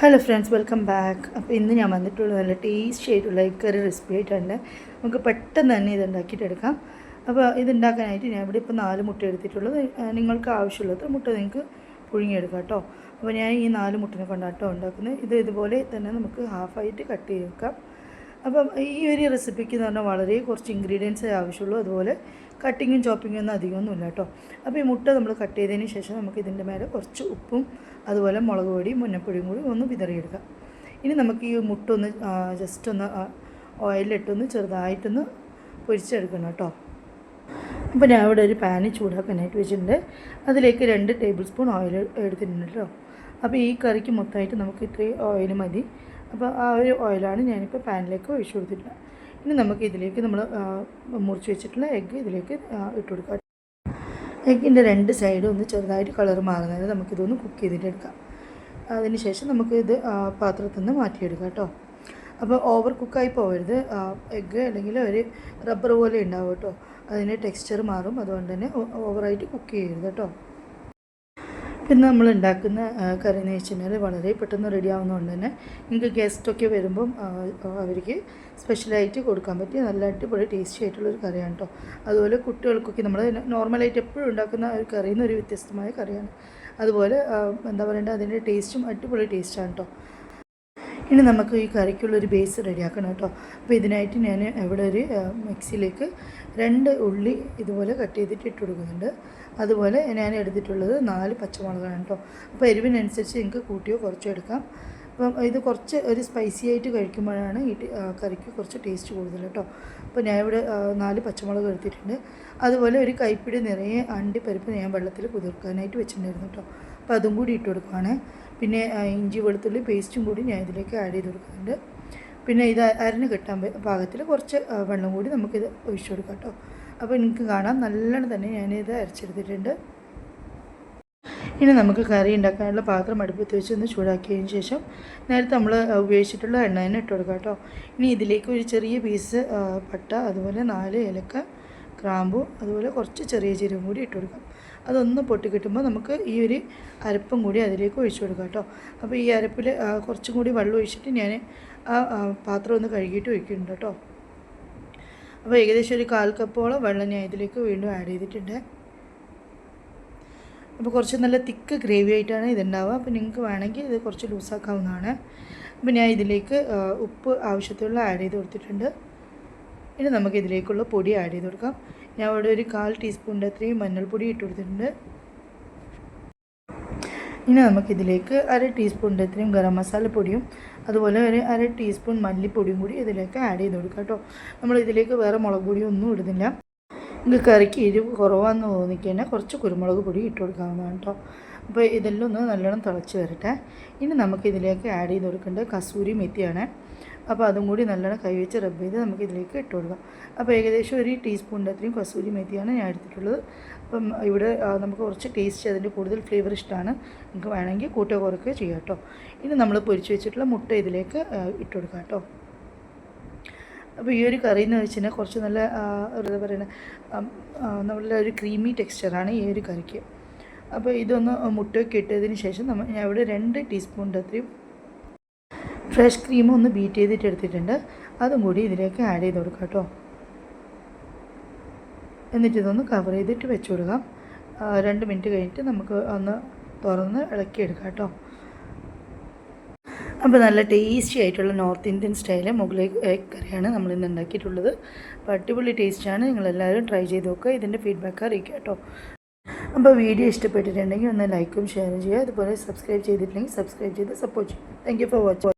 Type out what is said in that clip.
Hello friends welcome back അപ്പോൾ ഇന്ന് ഞാൻ വന്നിട്ടുള്ള നല്ല ടേസ്റ്റി ആയിട്ടുള്ള കറി റെസിപ്പി ആയിട്ടുണ്ട്. നമുക്ക് പെട്ടെന്ന് തന്നെ ഇത് ഉണ്ടാക്കിയിട്ടെടുക്കാം അപ്പോൾ ഇത് ഉണ്ടാക്കാനായിട്ട് ഞാൻ ഇവിടെ ഇപ്പോൾ നാല് മുട്ട എടുത്തിട്ടുള്ളത്. നിങ്ങൾക്ക് ആവശ്യമുള്ളത് മുട്ട നിങ്ങൾക്ക് പുഴുങ്ങിയെടുക്കാം കേട്ടോ. അപ്പോൾ ഞാൻ ഈ നാല് മുട്ടിനെ കൊണ്ടാട്ടോ ഉണ്ടാക്കുന്നത്. ഇത് ഇതുപോലെ തന്നെ നമുക്ക് ഹാഫായിട്ട് കട്ട് ചെയ്ത് വെക്കാം. അപ്പം ഈ ഒരു റെസിപ്പിക്ക് എന്ന് പറഞ്ഞാൽ വളരെ കുറച്ച് ഇൻഗ്രീഡിയൻസേ ആവശ്യമുള്ളൂ. അതുപോലെ കട്ടിങ്ങും ചോപ്പിങ്ങും ഒന്നും അധികമൊന്നുമില്ല കേട്ടോ. അപ്പോൾ ഈ മുട്ട നമ്മൾ കട്ട് ചെയ്തതിന് ശേഷം നമുക്ക് ഇതിന്റെ മേലെ കുറച്ച് ഉപ്പും അതുപോലെ മുളക് പൊടിയും മുന്നപ്പൊടിയും കൂടി ഒന്ന് വിതറിയെടുക്കാം. ഇനി നമുക്ക് ഈ മുട്ട ഒന്ന് ജസ്റ്റ് ഒന്ന് ഓയിലിട്ടൊന്ന് ചെറുതായിട്ടൊന്ന് പൊരിച്ചെടുക്കണം കേട്ടോ. അപ്പോൾ ഞാൻ ഇവിടെ ഒരു പാന് ചൂടാക്കാനായിട്ട് വെച്ചിട്ടുണ്ട്. അതിലേക്ക് രണ്ട് ടേബിൾ സ്പൂൺ ഓയിൽ എടുത്തിട്ടുണ്ട് കേട്ടോ. അപ്പോൾ ഈ കറിക്ക് മൊത്തമായിട്ട് നമുക്ക് ഇത്രയും ഓയിൽ മതി. അപ്പോൾ ആ ഒരു ഓയിലാണ് ഞാനിപ്പോൾ പാനിലേക്ക് ഒഴിച്ചു കൊടുത്തിട്ടുള്ളത്. ഇനി നമുക്ക് ഇതിലേക്ക് നമ്മൾ മുറിച്ച് വെച്ചിട്ടുള്ള എഗ്ഗ് ഇതിലേക്ക് ഇട്ട് കൊടുക്കാം. എഗ്ഗിന്റെ രണ്ട് സൈഡും ഒന്ന് ചെറുതായിട്ട് കളർ മാറുന്നത് നമുക്കിതൊന്ന് കുക്ക് ചെയ്തിട്ട് എടുക്കാം അതിന് ശേഷം നമുക്ക് ഇത് പാത്രത്തിൽ നിന്ന് മാറ്റിയെടുക്കാം കേട്ടോ. അപ്പോൾ ഓവർ കുക്കായി പോകരുത് എഗ്ഗ് അല്ലെങ്കിൽ ഒരു റബ്ബർ പോലെ ഉണ്ടാവും കേട്ടോ. അതിന്റെ ടെക്സ്ചർ മാറും. അതുകൊണ്ട് തന്നെ ഓവറായിട്ട് കുക്ക് ചെയ്യരുത് കേട്ടോ. പിന്നെ നമ്മൾ ഉണ്ടാക്കുന്ന കറി എന്ന് വെച്ച് കഴിഞ്ഞാൽ വളരെ പെട്ടെന്ന് റെഡി ആവുന്നതുകൊണ്ട് തന്നെ നിങ്ങൾക്ക് ഗസ്റ്റൊക്കെ വരുമ്പം അവർക്ക് സ്പെഷ്യലായിട്ട് കൊടുക്കാൻ പറ്റിയ നല്ല അടിപൊളി ടേസ്റ്റി ആയിട്ടുള്ളൊരു കറിയാണ് കേട്ടോ അതുപോലെ കുട്ടികൾക്കൊക്കെ നമ്മൾ നോർമലായിട്ട് എപ്പോഴും ഉണ്ടാക്കുന്ന ഒരു കറിയിൽ നിന്ന് വ്യത്യസ്തമായ കറിയാണ്. അതുപോലെ എന്താ പറയേണ്ടത്? അതിന്റെ ടേസ്റ്റും അടിപൊളി ടേസ്റ്റാണ് കേട്ടോ ഇനി നമുക്ക് ഈ കറിക്കുള്ളൊരു ബേസ് റെഡിയാക്കണം കേട്ടോ. അപ്പോൾ ഇതിനായിട്ട് ഞാൻ ഇവിടെ ഒരു മിക്സിയിലേക്ക് രണ്ട് ഉള്ളി ഇതുപോലെ കട്ട് ചെയ്തിട്ട് ഇട്ട് കൊടുക്കുന്നുണ്ട്. അതുപോലെ ഞാൻ എടുത്തിട്ടുള്ളത് നാല് പച്ചമുളകാണ് കേട്ടോ. അപ്പോൾ എരിവിനനുസരിച്ച് നിങ്ങൾക്ക് കൂട്ടിയോ കുറച്ചോ എടുക്കാം. അപ്പം ഇത് കുറച്ച് ഒരു സ്പൈസി ആയിട്ട് കഴിക്കുമ്പോഴാണ് ഈ കറിക്ക് കുറച്ച് ടേസ്റ്റ് കൂടുതൽ കേട്ടോ. അപ്പോൾ ഞാൻ ഇവിടെ നാല് പച്ചമുളക് എടുത്തിട്ടുണ്ട്. അതുപോലെ ഒരു കൈപ്പിടി നിറയെ അണ്ടിപ്പരിപ്പ് ഞാൻ വെള്ളത്തിൽ കുതിർക്കാനായിട്ട് വെച്ചിട്ടുണ്ടായിരുന്നു കേട്ടോ. അപ്പോൾ അതും കൂടി ഇട്ട് കൊടുക്കുകയാണ് പിന്നെ ഇഞ്ചി വെളുത്തുള്ളി പേസ്റ്റും കൂടി ഞാൻ ഇതിലേക്ക് ആഡ് ചെയ്ത് കൊടുക്കുന്നുണ്ട്. പിന്നെ ഇത് അരഞ്ഞ് കിട്ടാൻ പാകത്തിൽ കുറച്ച് വെള്ളം കൂടി നമുക്കിത് ഒഴിച്ചു കൊടുക്കാം കേട്ടോ. അപ്പോൾ നിങ്ങൾക്ക് കാണാം. നല്ലോണം തന്നെ ഞാനിത് അരച്ചെടുത്തിട്ടുണ്ട്. ഇനി നമുക്ക് കറി ഉണ്ടാക്കാനുള്ള പാത്രം അടുപ്പത്ത് വെച്ച് ഒന്ന് ചൂടാക്കിയതിന് ശേഷം നേരത്തെ നമ്മൾ ഉപയോഗിച്ചിട്ടുള്ള എണ്ണ തന്നെ ഇട്ട് കൊടുക്കാം കേട്ടോ. ഇനി ഇതിലേക്ക് ഒരു ചെറിയ പീസ് പട്ട അതുപോലെ നാല് ഏലക്ക ഗ്രാമ്പു അതുപോലെ കുറച്ച് ചെറിയ ജീരകം കൂടി ഇട്ട് കൊടുക്കാം. അതൊന്ന് പൊട്ടി കിട്ടുമ്പോൾ നമുക്ക് ഈ ഒരു അരപ്പും കൂടി അതിലേക്ക് ഒഴിച്ചു കൊടുക്കാം കേട്ടോ. അപ്പോൾ ഈ അരപ്പിൽ കുറച്ചും കൂടി വെള്ളം ഒഴിച്ചിട്ട് ഞാൻ ആ പാത്രം ഒന്ന് കഴുകിയിട്ട് ഒഴിക്കുന്നുണ്ട് കേട്ടോ. അപ്പോൾ ഏകദേശം ഒരു കാൽ കപ്പോളം വെള്ളം ഞാൻ ഇതിലേക്ക് വീണ്ടും ആഡ് ചെയ്തിട്ടുണ്ട്. അപ്പോൾ കുറച്ച് നല്ല തിക്ക് ഗ്രേവി ആയിട്ടാണ് ഇതുണ്ടാവുക. അപ്പോൾ നിങ്ങൾക്ക് വേണമെങ്കിൽ ഇത് കുറച്ച് ലൂസാക്കാവുന്നതാണ്. അപ്പോൾ ഞാൻ ഇതിലേക്ക് ഉപ്പ് ആവശ്യത്തിലുള്ള ആഡ് ചെയ്ത് കൊടുത്തിട്ടുണ്ട്. ഇനി നമുക്ക് ഇതിലേക്കുള്ള പൊടി ആഡ് ചെയ്ത് കൊടുക്കാം. ഞാൻ ഇവിടെ ഒരു കാൽ ടീസ്പൂണിന്റെ അത്രയും മഞ്ഞൾപ്പൊടി ഇട്ട് കൊടുത്തിട്ടുണ്ട്. ഇനി നമുക്കിതിലേക്ക് അര ടീസ്പൂണിന്റെ അത്രയും ഗരം മസാലപ്പൊടിയും അതുപോലെ ഒരു അര ടീസ്പൂൺ മല്ലിപ്പൊടിയും കൂടി ഇതിലേക്ക് ആഡ് ചെയ്ത് കൊടുക്കാം കേട്ടോ. നമ്മൾ ഇതിലേക്ക് വേറെ മുളക് പൊടിയും ഒന്നും ഇടുന്നില്ല. നിങ്ങൾക്ക് കറിക്ക് എരിവ് കുറവാന്ന് തോന്നിക്കഴിഞ്ഞാൽ കുറച്ച് കുരുമുളക് പൊടി ഇട്ട് കൊടുക്കാവുന്നതാണ് കേട്ടോ. അപ്പോൾ ഇതെല്ലാം ഒന്ന് നല്ലോണം തിളച്ച് വരട്ടെ. ഇനി നമുക്കിതിലേക്ക് ആഡ് ചെയ്ത് കൊടുക്കേണ്ടത് കസൂരി മെത്തിയാണ്. അപ്പോൾ അതും കൂടി നല്ലോണം കൈവച്ച് റബ്ബ് ചെയ്ത് നമുക്ക് ഇതിലേക്ക് ഇട്ട് കൊടുക്കാം. അപ്പോൾ ഏകദേശം ഒരു ടീസ്പൂണിന്റെ അത്രയും കസൂരി മെത്തിയാണ് ഞാൻ എടുത്തിട്ടുള്ളത്. അപ്പം ഇവിടെ നമുക്ക് കുറച്ച് ടേസ്റ്റ് അതിന്റെ കൂടുതൽ ഫ്ലേവർ ഇഷ്ടമാണ്. നിങ്ങൾക്ക് വേണമെങ്കിൽ കൂട്ടോ കുറയ്ക്കുകയോ ചെയ്യാം കേട്ടോ. ഇനി നമ്മൾ പൊരിച്ച് വെച്ചിട്ടുള്ള മുട്ട ഇതിലേക്ക് ഇട്ട് കൊടുക്കാം കേട്ടോ. അപ്പോൾ ഈ ഒരു കറി എന്ന് കഴിഞ്ഞാൽ കുറച്ച് നല്ല എന്താ പറയുന്നത് നല്ല ഒരു ക്രീമി ടെക്സ്ചറാണ് ഈ ഒരു കറിക്ക്. അപ്പോൾ ഇതൊന്ന് മുട്ടയൊക്കെ ഇട്ടതിന് ശേഷം നമ്മൾ ഞാൻ ഇവിടെ രണ്ട് ടീസ്പൂണിന്റെ അത്രയും ഫ്രഷ് ക്രീം ഒന്ന് ബീറ്റ് ചെയ്തിട്ട് എടുത്തിട്ടുണ്ട്. അതും കൂടി ഇതിലേക്ക് ആഡ് ചെയ്ത് കൊടുക്കാം കേട്ടോ. എന്നിട്ട് ഇതൊന്ന് കവർ ചെയ്തിട്ട് വെച്ച് കൊടുക്കാം. രണ്ട് മിനിറ്റ് കഴിഞ്ഞിട്ട് നമുക്ക് ഒന്ന് തുറന്ന് ഇളക്കിയെടുക്കാം കേട്ടോ. അപ്പോൾ നല്ല ടേസ്റ്റി ആയിട്ടുള്ള നോർത്ത് ഇന്ത്യൻ സ്റ്റൈലെ മുകളിൽ കറിയാണ് നമ്മൾ ഇന്ന് ഉണ്ടാക്കിയിട്ടുള്ളത്. അപ്പോൾ അടിപൊളി ടേസ്റ്റാണ് നിങ്ങളെല്ലാവരും ട്രൈ ചെയ്ത് നോക്കുക. ഇതിന്റെ ഫീഡ്ബാക്ക് അറിയിക്കുക കേട്ടോ. അപ്പോൾ വീഡിയോ ഇഷ്ടപ്പെട്ടിട്ടുണ്ടെങ്കിൽ ഒന്ന് ലൈക്കും ഷെയറും ചെയ്യുക. അതുപോലെ സബ്സ്ക്രൈബ് ചെയ്തിട്ടില്ലെങ്കിൽ സബ്സ്ക്രൈബ് ചെയ്ത് സപ്പോർട്ട് ചെയ്യുക. Thank for watching